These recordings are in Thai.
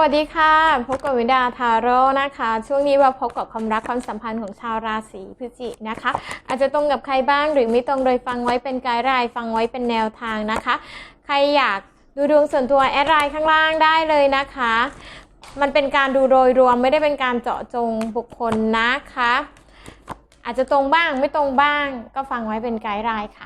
วัสดีค่ะ พบกับวิดาทาโร่นะคะ ช่วงนี้มาพบกับความรักความสัมพันธ์ของชาวราศีพฤศจิกนะคะ อาจจะตรงกับใครบ้างหรือไม่ตรงโดยฟังไว้เป็นไกด์ไลน์ฟังไว้เป็นแนวทางนะคะ ใครอยากดูดวงส่วนตัวแอดไลน์ข้างล่างได้เลยนะคะ มันเป็นการดูโดยรวมไม่ได้เป็นการเจาะจงบุคคลนะคะ อาจจะตรงบ้างไม่ตรงบ้างก็ฟังไว้เป็นไกด์ไลน์ค่ะ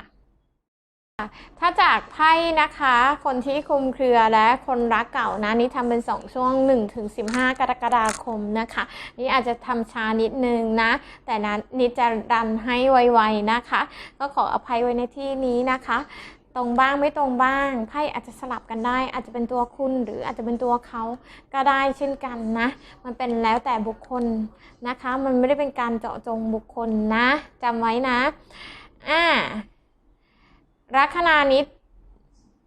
ถ้าจากไพ่นะคะ คนที่คุมเครือและคนรักเก่านะนี่ทำเป็น2ช่วง1ถึง15 กรกฎาคมนะคะ นี่อาจจะทำช้านิดนึงนะ แต่นั้นนี่จะดันให้ไวๆนะคะ ก็ขออภัยไว้ในที่นี้นะคะตรงบ้างไม่ตรงบ้างไพ่อาจจะสลับกันได้ อาจจะเป็นตัวคุณหรืออาจจะเป็นตัวเขาก็ได้เช่นกันนะ มันเป็นแล้วแต่บุคคลนะคะ มันไม่ได้เป็นการเจาะจงบุคคลนะจำไว้นะอ่า ลัคนานิด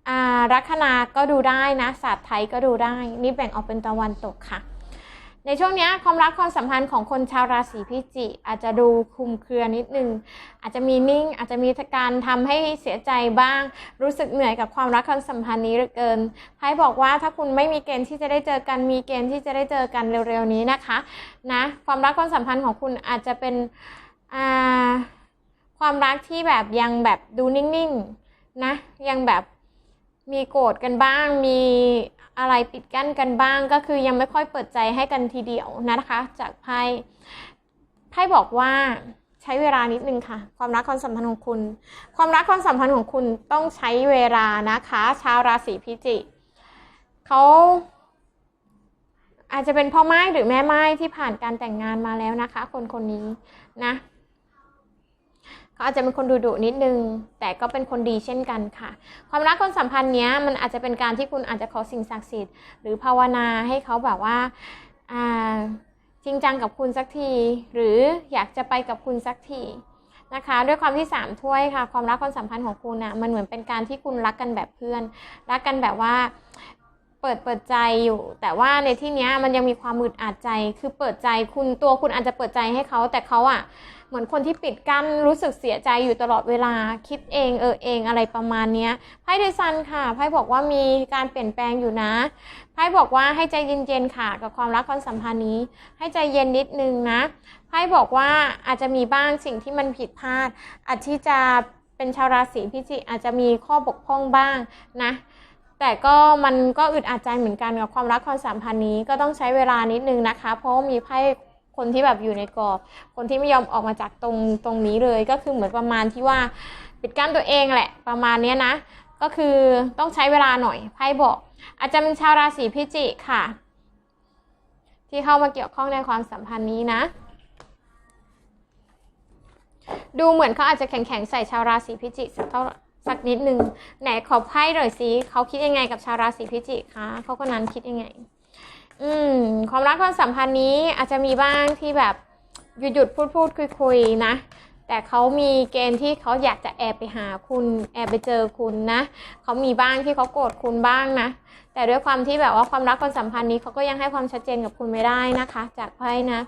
อ่าลัคนาก็ดูได้นะศาสตร์ไทยก็ดูได้ นี่แบ่งออกเป็นตะวันตกค่ะ ในช่วงนี้ความรักความสัมพันธ์ของคนชาวราศีพิจิกอาจจะดูคลุมเครือนิดนึง อาจจะมีนิ่ง อาจจะมีการทำให้เสียใจบ้าง รู้สึกเหนื่อยกับความรักความสัมพันธ์นี้เหลือเกินไพ่บอกว่าถ้าคุณไม่มีเกณฑ์ที่จะได้เจอกัน มีเกณฑ์ที่จะได้เจอกันเร็วๆนี้นะคะ นะ ความรักความสัมพันธ์ของคุณอาจจะเป็นอ่า ความรักที่แบบยังแบบดูนิ่งๆนะ ยังแบบมีโกรธกันบ้าง มีอะไรปิดกั้นกันบ้าง ก็คือยังไม่ค่อยเปิดใจให้กันทีเดียวนะคะ จากไพ่ไพ่บอกว่าใช้เวลานิดนึงค่ะ ความรักความสัมพันธ์ของคุณ ความรักความสัมพันธ์ของคุณต้องใช้เวลานะคะ ชาวราศีพิจิกเขาอาจจะเป็นพ่อไม้หรือแม่ไม้ที่ผ่านการแต่งงานมาแล้วนะคะ คนคนนี้นะ อาจจะเป็นคนดุดุนิดนึง แต่ก็เป็นคนดีเช่นกันค่ะ ความรักความสัมพันธ์เนี้ยมันอาจจะเป็นการที่คุณอาจจะขอสิ่งศักดิ์สิทธิ์หรือภาวนาให้เขาแบบว่าจริงจังกับคุณสักที หรืออยากจะไปกับคุณสักทีนะคะด้วยความที่สามถ้วยค่ะ ความรักความสัมพันธ์ของคุณอะมันเหมือนเป็นการที่คุณรักกันแบบเพื่อน รักกันแบบว่าเปิดเปิดใจอยู่ แต่ว่าในที่เนี้ยมันยังมีความมึดอัดใจคือเปิดใจคุณตัวคุณอาจจะเปิดใจให้เขาแต่เขาอะ เหมือนคนที่ปิดกั้นรู้สึกเสียใจอยู่ตลอดเวลาคิดเองเออเองอะไรประมาณเนี้ยไพ่เดซันค่ะไพ่บอกว่ามีการเปลี่ยนแปลงอยู่นะไพ่บอกว่าให้ใจเย็นๆค่ะ กับความรักความสัมพันธ์นี้ ให้ใจเย็นนิดนึงนะไพ่บอกว่าอาจจะมีบ้างสิ่งที่มันผิดพลาด อาจที่จะเป็นชาวราศีพิจิกอาจจะมีข้อบกพร่องบ้างนะแต่ก็มันก็อึดอัดใจเหมือนกันกับความรักความสัมพันธ์นี้ก็ต้องใช้เวลานิดนึงนะคะ เพราะมีไพ่ คนที่แบบอยู่ในกรอบ คนที่ไม่ยอมออกมาจากตรงตรงนี้เลยก็คือเหมือนประมาณที่ว่าปิดกั้นตัวเองแหละประมาณเนี้ยนะ ก็คือต้องใช้เวลาหน่อยไพ่บอก อาจจะเป็นชาวราศีพิจิกค่ะ ที่เข้ามาเกี่ยวข้องในความสัมพันธ์นี้นะ ดูเหมือนเขาอาจจะแข็งๆใส่ชาวราศีพิจิกสักเท่าสักนิดนึงไหนขอไพ่หน่อยสิเขาคิดยังไงกับชาวราศีพิจิกคะเขาก็นั้นคิดยังไง อืม ความรักความสัมพันธ์นี้อาจจะมีบ้างที่แบบหยุดหยุดพูดพูดคุยคุยนะ แต่เขามีเกณฑ์ที่เขาอยากจะแอบไปหาคุณแอบไปเจอคุณนะเขามีบ้างที่เขาโกรธคุณบ้างนะแต่ด้วยความที่แบบว่าความรักความสัมพันธ์นี้เขาก็ยังให้ความชัดเจนกับคุณไม่ได้นะคะ จากไพ่นะ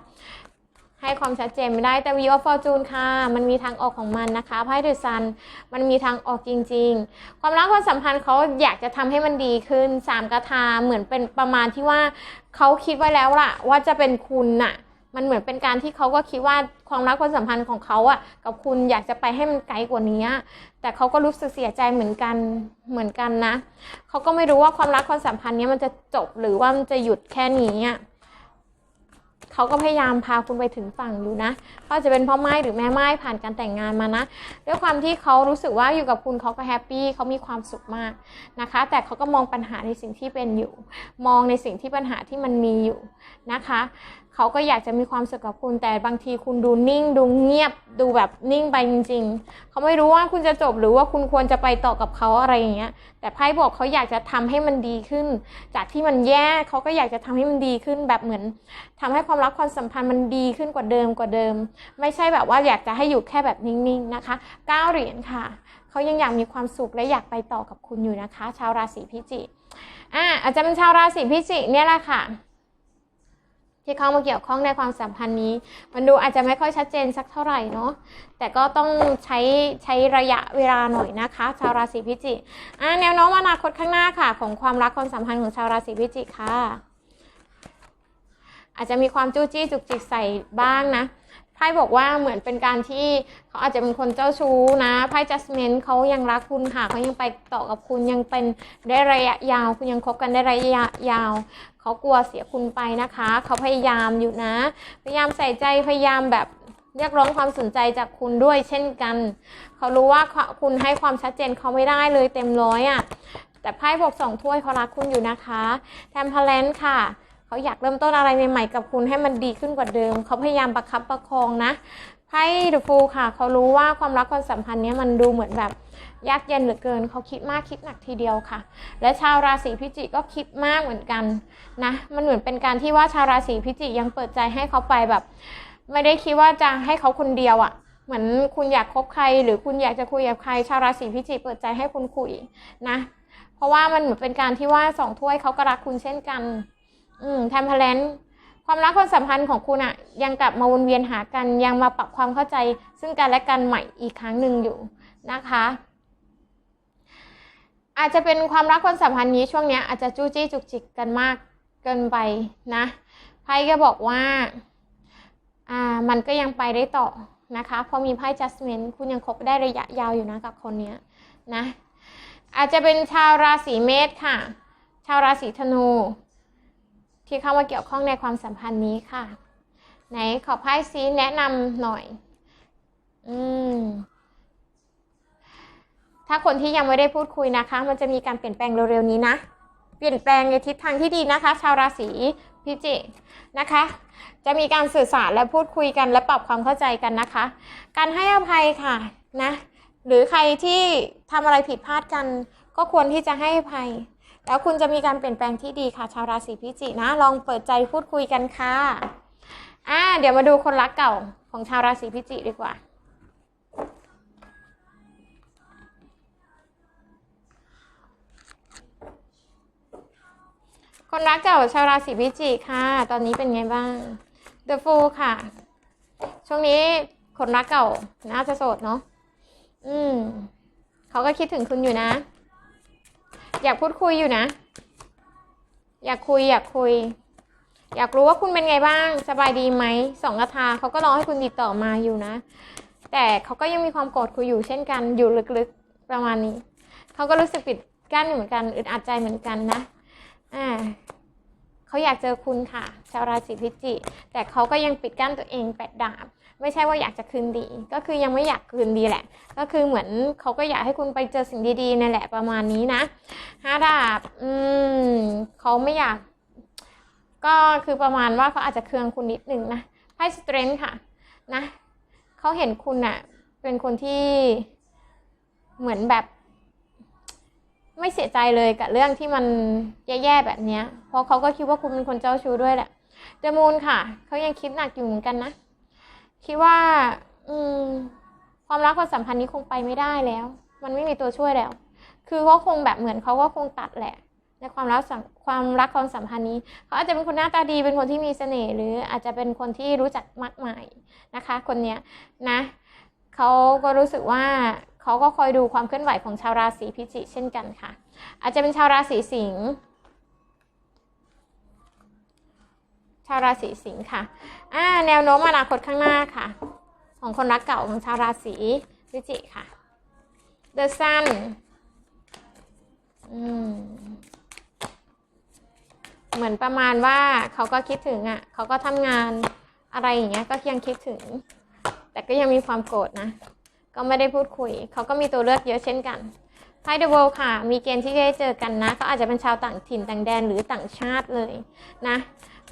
ให้ความชัดเจนไม่ได้แต่ View of Fortune ค่ะ มันมีทางออกของมันนะคะไพ่เดอะซันมันมีทางออกจริง ๆ ความรักความสัมพันธ์เขาอยากจะทำให้มันดีขึ้นสามกระทาเหมือนเป็นประมาณที่ว่าเขาคิดไว้แล้วล่ะ ว่าจะเป็นคุณน่ะ มันเหมือนเป็นการที่เขาก็คิดว่าความรักความสัมพันธ์ของเขาอะกับคุณอยากจะไปให้มันไกลกว่านี้แต่เขาก็รู้สึกเสียใจเหมือนกันเหมือนกันนะเขาก็ไม่รู้ว่าความรักความสัมพันธ์นี้มันจะจบหรือว่ามันจะหยุดแค่นี้ เขาก็พยายามพาคุณไปถึงฝั่งอยู่นะเขาจะเป็นพ่อไม้หรือแม่ไม้ผ่านการแต่งงานมานะ ด้วยความที่เขารู้สึกว่าอยู่กับคุณเขาก็แฮปปี้เขามีความสุขมากนะคะ แต่เขาก็มองปัญหาในสิ่งที่เป็นอยู่ มองในสิ่งที่ปัญหาที่มันมีอยู่นะคะเขาก็อยากจะมีความสุขกับคุณแต่บางทีคุณดูนิ่ง ดูเงียบดูแบบนิ่งไปจริง ๆ เขาไม่รู้ว่าคุณจะจบหรือว่าคุณควรจะไปต่อกับเขาอะไรอย่างเงี้ย แต่ไพ่บอกเขาอยากจะทำให้มันดีขึ้น จากที่มันแย่เขาก็อยากจะทำให้มันดีขึ้น แบบเหมือนทำให้ความรักความสัมพันธ์มันดีขึ้นกว่าเดิมกว่าเดิม ไม่ใช่แบบว่าอยากจะให้อยู่แค่แบบนิ่งๆนะคะก้าเหรียญค่ะเขายังอยากมีความสุขและอยากไปต่อกับคุณอยู่นะคะ ชาวราศีพิจิกอ่าอาจจะเป็นชาวราศีพิจิกเนี่ยแหละค่ะที่เข้ามาเกี่ยวข้องในความสัมพันธ์นี้ มันดูอาจจะไม่ค่อยชัดเจนสักเท่าไหร่เนาะแต่ก็ต้องใช้ใช้ระยะเวลาหน่อยนะคะ ชาวราศีพิจิกอ่าแนวโน้มอนาคตข้างหน้าค่ะ ของความรักความสัมพันธ์ของชาวราศีพิจิกค่ะ อาจจะมีความจู้จี้จุกจิกใส่บ้างนะไพ่บอกว่าเหมือนเป็นการที่เขาอาจจะเป็นคนเจ้าชู้นะไพ่จัสเมนเขายังรักคุณค่ะเขายังไปต่อกับคุณยังเป็นได้ระยะยาว คุณยังคบกันได้ระยะยาวเขากลัวเสียคุณไปนะคะ เขาพยายามอยู่นะ พยายามใส่ใจพยายามแบบเรียกร้องความสนใจจากคุณด้วยเช่นกัน เขารู้ว่าคุณให้ความชัดเจนเขาไม่ได้เลยเต็มร้อยอะ่ะแต่ไพ่บอกสองถ้วยเขารักคุณอยู่นะคะแทมพลนค่ะ เขาอยากเริ่มต้นอะไรใหม่ๆกับคุณให้มันดีขึ้นกว่าเดิม เขาพยายามประคับประคองนะไพ่เดอะฟูค่ะ เขารู้ว่าความรักความสัมพันธ์นี้มันดูเหมือนแบบยากเย็นเหลือเกิน เขาคิดมากคิดหนักทีเดียวค่ะ และชาวราศีพิจิกก็คิดมากเหมือนกันนะ มันเหมือนเป็นการที่ว่าชาวราศีพิจิกยังเปิดใจให้เขาไปแบบ ไม่ได้คิดว่าจะให้เขาคนเดียวอะ่ะเหมือนคุณอยากคบใคร หรือคุณอยากจะคุยกับใคร ชาวราศีพิจิกเปิดใจให้คุณคุยนะ เพราะว่ามันเหมือนเป็นการที่ว่าสองถ้วยเขาก็รักคุณเช่นกัน อืมแทมเพลนความรักความสัมพันธ์ของคุณอะยังกลับมาวนเวียนหากันยังมาปรับความเข้าใจ ซึ่งกันและกันใหม่อีกครั้งหนึ่งอยู่นะคะ อาจจะเป็นความรักความสัมพันธ์นี้ช่วงนี้อาจจะจู้จี้จุกจิกกันมากเกินไปนะไพ่ก็บอกว่าอ่ามันก็ยังไปได้ต่อนะคะพอมีไพ่ judgment คุณยังคบได้ระยะยาวอยู่นะกับคนนี้นะอาจจะเป็นชาวราศีเมษค่ะ ชาวราศีธนู ที่เข้ามาเกี่ยวข้องในความสัมพันธ์นี้ค่ะ ไหนขอไพ่ซีแนะนำหน่อย อืมถ้าคนที่ยังไม่ได้พูดคุยนะคะ มันจะมีการเปลี่ยนแปลงเร็วๆนี้นะ เปลี่ยนแปลงในทิศทางที่ดีนะคะ ชาวราศีพิจิกนะคะ จะมีการสื่อสารและพูดคุยกันและปรับความเข้าใจกันนะคะ การให้อภัยค่ะนะ หรือใครที่ทำอะไรผิดพลาดกัน ก็ควรที่จะให้อภัย แล้วคุณจะมีการเปลี่ยนแปลงที่ดีค่ะ ชาวราศีพิจิกนะ ลองเปิดใจพูดคุยกันค่ะอ่าเดี๋ยวมาดูคนรักเก่าของชาวราศีพิจิกดีกว่า คนรักเก่าชาวราศีพิจิกค่ะ ตอนนี้เป็นไงบ้าง The Fool ค่ะ ช่วงนี้คนรักเก่าน่าจะโสดเนาะอืมเขาก็คิดถึงคุณอยู่นะ อยากพูดคุยอยู่นะ อยากคุย อยากคุย อยากรู้ว่าคุณเป็นไงบ้าง สบายดีไหมสองกระทาเขาก็รอให้คุณติดต่อมาอยู่นะ แต่เขาก็ยังมีความโกรธคุณอยู่เช่นกัน อยู่ลึกๆประมาณนี้เขาก็รู้สึกปิดกั้นอยู่เหมือนกันอึดอัดใจเหมือนกันนะอ่าเขาอยากเจอคุณค่ะ ชาวราศีพิจิกแต่เขาก็ยังปิดกั้นตัวเองแปดดาบ ไม่ใช่ว่าอยากจะคืนดี ก็คือยังไม่อยากคืนดีแหละ ก็คือเหมือนเขาก็อยากให้คุณไปเจอสิ่งดีๆนั่นแหละประมาณนี้นะห้าดาบอืมเขาไม่อยาก ก็คือประมาณว่าเขาอาจจะเคืองคุณนิดนึงนะไพ่สเตรนท์ค่ะ นะเขาเห็นคุณอะเป็นคนที่เหมือนแบบไม่เสียใจเลยกับเรื่องที่มันแย่ๆแบบเนี้ยเพราะเขาก็คิดว่าคุณเป็นคนเจ้าชู้ด้วยแหละเดมูนค่ะ เขายังคิดหนักอยู่เหมือนกันนะ คิดว่า อืม ความรักความสัมพันธ์นี้คงไปไม่ได้แล้ว มันไม่มีตัวช่วยแล้ว คือเขาคงแบบเหมือนเขาก็คงตัดแหละ ในความรักความรักความสัมพันธ์นี้ เขาอาจจะเป็นคนหน้าตาดีเป็นคนที่มีเสน่ห์หรืออาจจะเป็นคนที่รู้จักมากมายนะคะ คนเนี้ยนะเขาก็รู้สึกว่าเขาก็คอยดูความเคลื่อนไหวของชาวราศีพิจิกเช่นกันค่ะ อาจจะเป็นชาวราศีสิงห์ ชาวราศีสิงห์ค่ะอ่าแนวโน้มอนาคตข้างหน้าค่ะ ของคนรักเก่าของชาวราศีพิจิกค่ะ The Sun อืมเหมือนประมาณว่าเขาก็คิดถึงอะเขาก็ทำงานอะไรอย่างเงี้ยก็ยังคิดถึง แต่ก็ยังมีความโกรธนะ ก็ไม่ได้พูดคุย เขาก็มีตัวเลือกเยอะเช่นกันไพ่เดอะเวิลด์ค่ะ มีเกณฑ์ที่ได้เจอกันนะ ก็อาจจะเป็นชาวต่างถิ่นต่างแดนหรือต่างชาติเลยนะ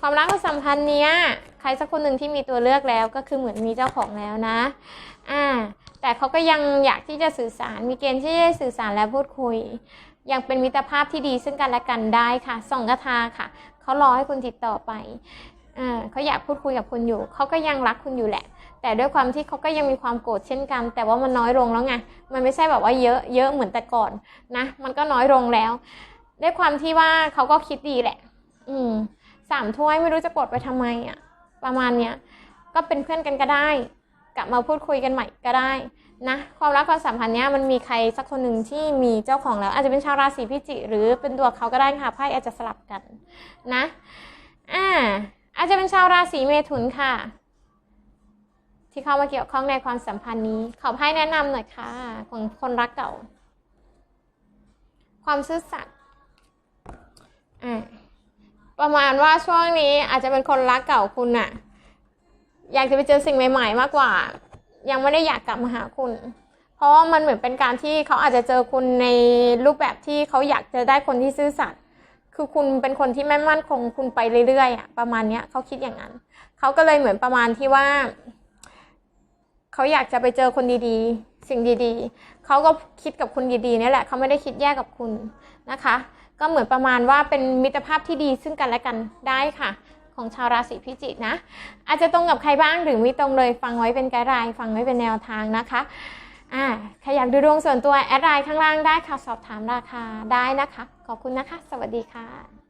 ความรักความสัมพันธ์เนี้ยใครสักคนหนึ่งที่มีตัวเลือกแล้วก็คือเหมือนมีเจ้าของแล้วนะ อ่า แต่เขาก็ยังอยากที่จะสื่อสาร มีเกณฑ์ที่จะสื่อสารและพูดคุย ยังเป็นมิตรภาพที่ดีซึ่งกันและกันได้ค่ะสองกระทาค่ะ เขารอให้คุณติดต่อไปอ่าเขาอยากพูดคุยกับคุณอยู่ เขาก็ยังรักคุณอยู่แหละ แต่ด้วยความที่เขาก็ยังมีความโกรธเช่นกัน แต่ว่ามันน้อยลงแล้วไง มันไม่ใช่แบบว่าเยอะ เยอะเหมือนแต่ก่อนนะ มันก็น้อยลงแล้ว ด้วยความที่ว่าเขาก็คิดดีแหละ อืม สามถ้วยไม่รู้จะกดไปทำไมอะประมาณเนี้ยก็เป็นเพื่อนกันก็ได้ กลับมาพูดคุยกันใหม่ก็ได้นะความรักความสัมพันธ์เนี้ยมันมีใครสักคนหนึ่งที่มีเจ้าของแล้ว อาจจะเป็นชาวราศีพิจิกหรือเป็นตัวเขาก็ได้ค่ะไพ่อาจจะสลับกันนะอ่าอาจจะเป็นชาวราศีเมถุนค่ะ ที่เข้ามาเกี่ยวข้องในความสัมพันธ์นี้ ขอให้แนะนำหน่อยค่ะของคนรักเก่า ความซื่อสัตย์อ่า ประมาณว่าช่วงนี้อาจจะเป็นคนรักเก่าคุณน่ะอยากจะไปเจอสิ่งใหม่ ๆ มากกว่า ยังไม่ได้อยากกลับมาหาคุณ เพราะว่ามันเหมือนเป็นการที่เขาอาจจะเจอคุณในรูปแบบที่เขาอยากจะได้คนที่ซื่อสัตย์คือคุณเป็นคนที่แม่นมั่นคงคุณไปเรื่อยๆอะประมาณเนี้ยเขาคิดอย่างนั้นเขาก็เลยเหมือนประมาณที่ว่าเขาอยากจะไปเจอคนดีๆ สิ่งดีๆเขาก็คิดกับคุณดีๆนี่แหละเขาไม่ได้คิดแยกกับคุณนะคะ ก็เหมือนประมาณว่าเป็นมิตรภาพที่ดีซึ่งกันและกันได้ค่ะ ของชาวราศีพิจิกนะ อาจจะตรงกับใครบ้างหรือไม่ตรงเลยฟังไว้เป็นไกด์ไลน์ฟังไว้เป็นแนวทางนะคะอ่าใครอยากดูดวงส่วนตัวแอดไลน์ข้างล่างได้ค่ะสอบถามราคาได้นะคะ ขอบคุณนะคะ สวัสดีค่ะ